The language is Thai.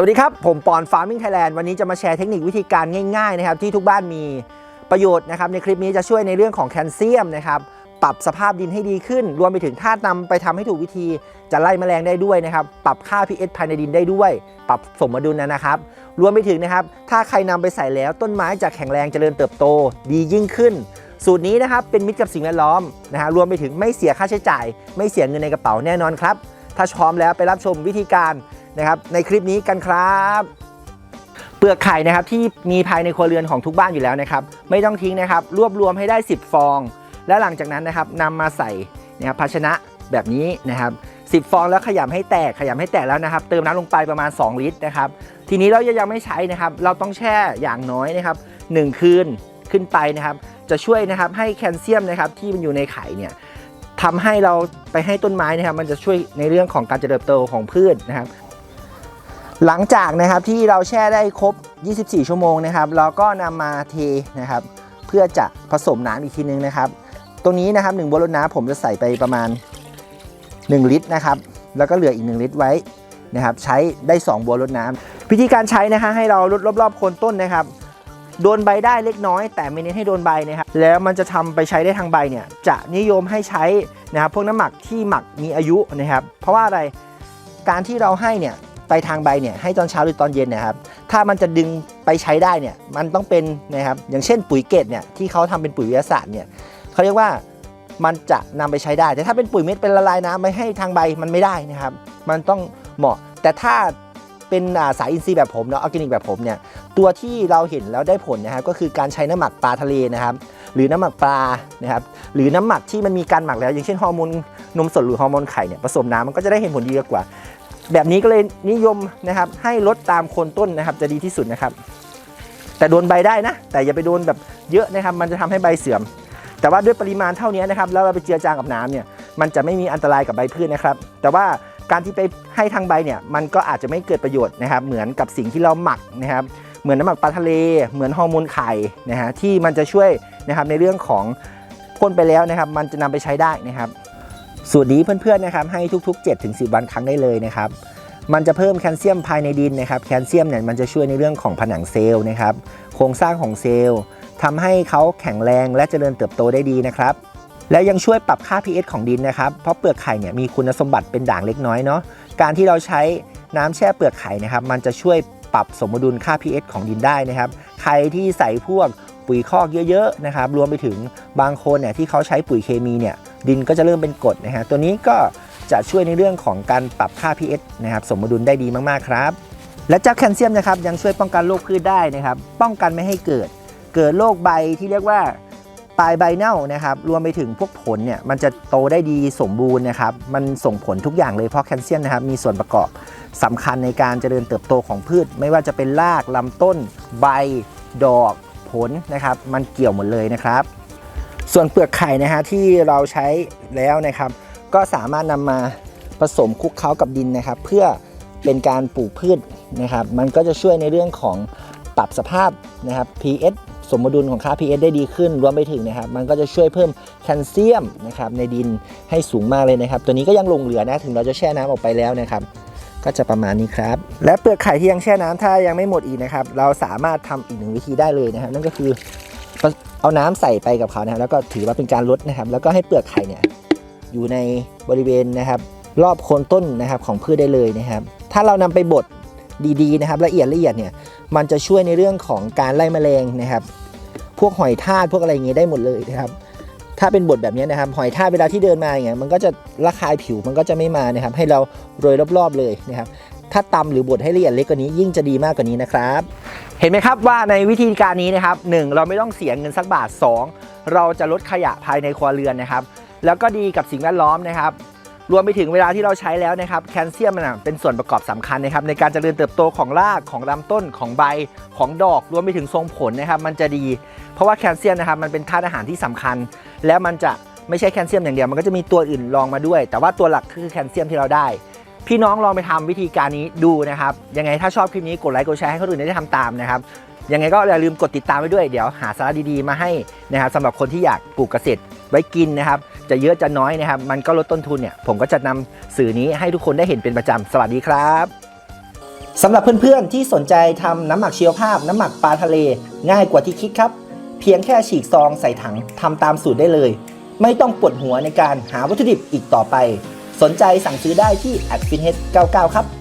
สวัสดีครับ ผมปอนฟาร์มิ n งไทยแลนด์วันนี้จะมาแชร์เทคนิควิธีการง่ายๆนะครับที่ทุกบ้านมีประโยชน์นะครับในคลิปนี้จะช่วยในเรื่องของแคลเซียมนะครับปรับสภาพดินให้ดีขึ้น รวมไปถึงถ้านำไปทำให้ถูกวิธี จะไล่แมลงได้ด้วยนะครับ ปรับค่า pH ภายในดินได้ด้วย ปรับสมดุลนะครับ รวมไปถึงนะครับ ถ้าใครนำไปใส่แล้วต้นไม้จะแข็งแรงเจริญเติบโตดียิ่งขึ้น สูตรนี้นะครับเป็นมิตรกับสิ่งแวดล้อมนะฮะรวมไปถึงไม่เสียค่าใช้จ่าย ไม่เสียเงินในกระเป๋าแน่นอนครับ ถ้าพร้อมแล้วไปรับชมวิธีการ นะครับในคลิปนี้กันครับเปลือกไข่นะครับที่มีภายในครัวเรือนของทุกบ้านอยู่แล้วนะครับ ไม่ต้องทิ้งนะครับ รวบรวมให้ได้ 10 ฟอง และหลังจากนั้นนะครับนำมาใส่นะครับภาชนะแบบนี้นะครับ10 ฟองแล้วขยำให้แตกขยำให้แตกแล้วนะครับ เติมน้ำลงไปประมาณ 2 ลิตรนะครับ ทีนี้เรายังไม่ใช้นะครับ เราต้องแช่อย่างน้อยนะครับ 1 คืนขึ้นไปนะครับ จะช่วยนะครับให้แคลเซียมนะครับที่มันอยู่ในไข่เนี่ยทำให้เราไปให้ต้นไม้นะครับ มันจะช่วยในเรื่องของการเจริญเติบโตของพืชนะครับ หลังจากนะครับที่เราแช่ได้ครบ 24 ชั่วโมงนะครับ เราก็นำมาเทนะครับ เพื่อจะผสมน้ำอีกทีนึงนะครับ ตรงนี้นะครับ1บัวรดน้ำผมจะใส่ไปประมาณ 1 ลิตรนะครับ แล้วก็เหลืออีก 1 ลิตรไว้นะครับ ใช้ได้ 2บัวรดน้ำวิธีการใช้นะคะให้เราลดรอบๆโคนต้นนะครับ โดนใบได้เล็กน้อย แต่ไม่เน้นให้โดนใบนะครับ แล้วมันจะทำไปใช้ได้ทางใบเนี่ย จะนิยมให้ใช้นะครับพวกน้ำหมักที่หมักมีอายุนะครับ เพราะว่าอะไรการที่เราให้เนี่ย ไปทางใบเนี่ยให้ตอนเช้าหรือตอนเย็นนะครับ ถ้ามันจะดึงไปใช้ได้เนี่ยมันต้องเป็นนะครับอย่างเช่นปุ๋ยเกตเนี่ยที่เขาทำเป็นปุ๋ยวิทยาศาสตร์เนี่ยเขาเรียกว่ามันจะนำไปใช้ได้ แต่ถ้าเป็นปุ๋ยเม็ดเป็นละลายน้ำไปให้ทางใบมันไม่ได้นะครับ มันต้องเหมาะ แต่ถ้าเป็นสายอินทรีย์แบบผมเนาะออร์แกนิกแบบผมเนี่ยตัวที่เราเห็นแล้วได้ผลนะครับก็คือการใช้น้ำหมักปลาทะเลนะครับ หรือน้ำหมักปลานะครับหรือน้ำหมักที่มันมีการหมักแล้ว อย่างเช่นฮอร์โมนนมสดหรือฮอร์โมนไข่เนี่ยผสมน้ำมันก็จะได้เห็นผลดีกว่า แบบนี้ก็เลยนิยมนะครับให้ลดตามโคนต้นนะครับจะดีที่สุดนะครับ แต่โดนใบได้นะ แต่อย่าไปโดนแบบเยอะนะครับ มันจะทำให้ใบเสื่อม แต่ว่าด้วยปริมาณเท่านี้นะครับแล้วเราไปเจือจางกับน้ำเนี่ยมันจะไม่มีอันตรายกับใบพืชนะครับ แต่ว่าการที่ไปให้ทางใบเนี่ยมันก็อาจจะไม่เกิดประโยชน์นะครับ เหมือนกับสิ่งที่เราหมักนะครับ เหมือนน้ำหมักปลาทะเล เหมือนฮอร์โมนไข่นะฮะที่มันจะช่วยนะครับในเรื่องของพ่นไปแล้วนะครับ มันจะนำไปใช้ได้นะครับ สูตรนี้เพื่อนๆนะครับให้ทุกๆ 7-10 วันครั้งได้เลยนะครับมันจะเพิ่มแคลเซียมภายในดินนะครับแคลเซียมเนี่ยมันจะช่วยในเรื่องของผนังเซลล์นะครับโครงสร้างของเซลล์ทำให้เขาแข็งแรงและเจริญเติบโตได้ดีนะครับและยังช่วยปรับค่า pH ของดินนะครับ เพราะเปลือกไข่เนี่ยมีคุณสมบัติเป็นด่างเล็กน้อยเนาะ การที่เราใช้น้ำแช่เปลือกไข่นะครับ มันจะช่วยปรับสมดุลค่า pH ของดินได้นะครับ ใครที่ใส่พวกปุ๋ยคอกเยอะๆนะครับ รวมไปถึงบางคนเนี่ยที่เขาใช้ปุ๋ยเคมีเนี่ย ดินก็จะเริ่มเป็นกรดนะฮะตัวนี้ก็จะช่วยในเรื่องของการปรับค่า pH นะครับสมดุลได้ดีมากๆครับและเจ้าแคลเซียมนะครับยังช่วยป้องกันโรคพืชได้นะครับ ป้องกันไม่ให้เกิด เกิดโรคใบที่เรียกว่าปลายใบเน่านะครับรวมไปถึงพวกผลเนี่ยมันจะโตได้ดีสมบูรณ์นะครับมันส่งผลทุกอย่างเลยเพราะแคลเซียมนะครับมีส่วนประกอบสำคัญในการเจริญเติบโตของพืช ไม่ว่าจะเป็นรากลำต้น ใบ ดอกผลนะครับ มันเกี่ยวหมดเลยนะครับ ส่วนเปลือกไข่นะฮะที่เราใช้แล้วนะครับ ก็สามารถนำมาผสมคลุกเคล้ากับดินนะครับ เพื่อเป็นการปลูกพืชนะครับ มันก็จะช่วยในเรื่องของปรับสภาพนะครับ pH สมดุลของค่า pH ได้ดีขึ้นรวมไปถึงนะครับ มันก็จะช่วยเพิ่มแคลเซียมนะครับในดินให้สูงมากเลยนะครับ ตัวนี้ก็ยังลงเหลือนะถึงเราจะแช่น้ำออกไปแล้วนะครับ ก็จะประมาณนี้ครับ และเปลือกไข่ที่ยังแช่น้ำถ้ายังไม่หมดอีกนะครับ เราสามารถทำอีกหนึ่งวิธีได้เลยนะครับ นั่นก็คือ เอาน้ำใส่ไปกับเขานะครับแล้วก็ถือว่าเป็นการลดนะครับ แล้วก็ให้เปลือกไข่เนี่ยอยู่ในบริเวณนะครับ รอบโคนต้นนะครับของพืชได้เลยนะครับ ถ้าเรานำไปบดดีๆนะครับละเอียดละเอียดเนี่ยมันจะช่วยในเรื่องของการไล่แมลงนะครับ พวกหอยทากพวกอะไรอย่างเงี้ยได้หมดเลยนะครับ ถ้าเป็นบดแบบนี้นะครับหอยทากเวลาที่เดินมาอย่างเงี้ยมันก็จะระคายผิวมันก็จะไม่มานะครับ ให้เราโรยรอบๆเลยนะครับ ถ้าตำหรือบดให้ละเอียดเล็กกว่านี้ยิ่งจะดีมากกว่านี้นะครับ เห็นไหมครับว่าในวิธีการนี้นะครับหนึ่งเราไม่ต้องเสียเงินสักบาท 2 เราจะลดขยะภายในครัวเรือนนะครับ แล้วก็ดีกับสิ่งแวดล้อมนะครับ รวมไปถึงเวลาที่เราใช้แล้วนะครับแคลเซียมมันเป็นส่วนประกอบสำคัญนะครับในการเจริญเติบโตของรากของลำต้นของใบของดอก รวมไปถึงทรงผลนะครับมันจะดี เพราะว่าแคลเซียมนะครับมันเป็นธาตุอาหารที่สำคัญ แล้วมันจะไม่ใช่แคลเซียมอย่างเดียวมันก็จะมีตัวอื่นรองมาด้วย แต่ว่าตัวหลักคือแคลเซียมที่เราได้ พี่น้องลองไปทำวิธีการนี้ดูนะครับ ยังไงถ้าชอบคลิปนี้กดไลค์กดแชร์ให้คนอื่นได้ทำตามนะครับ ยังไงก็อย่าลืมกดติดตามไว้ด้วยเดี๋ยวหาสาระดีๆมาให้นะครับสำหรับคนที่อยากปลูกเกษตรไว้กินนะครับ จะเยอะจะน้อยนะครับ มันก็ลดต้นทุนเนี่ย ผมก็จะนำสื่อนี้ให้ทุกคนได้เห็นเป็นประจำ สวัสดีครับสำหรับเพื่อนๆที่สนใจทำน้ำหมักเชียวภาพ น้ำหมักปลาทะเล ง่ายกว่าที่คิดครับ เพียงแค่ฉีกซองใส่ถังทำตามสูตรได้เลย ไม่ต้องปวดหัวในการหาวัตถุดิบอีกต่อไป สนใจสั่งซื้อได้ที่ a d f i n h e a d 99 ครับ